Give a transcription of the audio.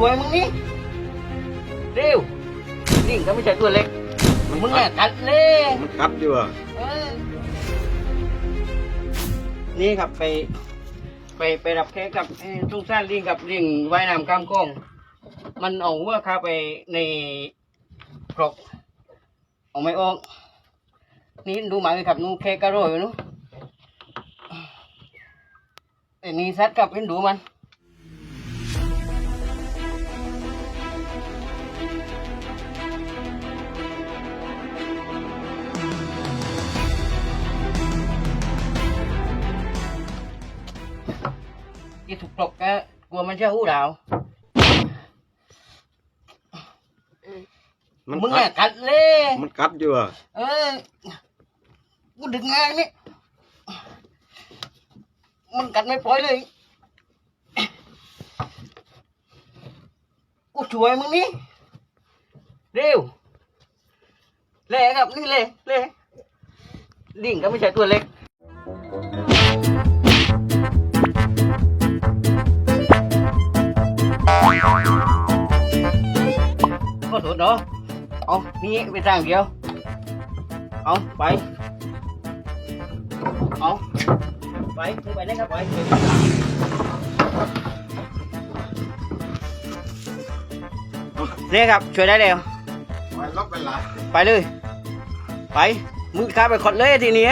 ช่วยมึงนี่เร็วลิงก็ไม่ใช่ตัวเล็ก มึงเนี่ยกัดเล่มันกัดอยู่อะเออนี่ครับไป ไปไปรับแขกกับเอ่อทุ่งซ่านลิงกับลิงว่ายน้ำข้ามโค้งมันเอาหัว่าข้าไปในกรอกเอาไม่ออก นี่ดูหมาเลยครับนูแค่กระโรยอยู่นู้แต่นี่ซัดกับเห็นดูมัน ที่ถูกกลบก็กลัวมันจะหูดาวมันมึงกัเนี่ยดกัดเล่มันกัดอยู่อะเออ กูดึงงานนี่มันกัดไม่ปล่อยเลย กูช่วยมึงนี่เร็วเล่ครับนี่เล่เล่ลิงก็ไม่ใช่ตัวเล็กขอ ก็สุดเนาะเอานี่ไปสร้างเดียว เอาไป เอาไปไปเลยครับไปเนี่ยครับ ช่วยได้แล้ว ไปล็อกไปละไปเลย ไปมึงข้าไปขอดเลยทีนี้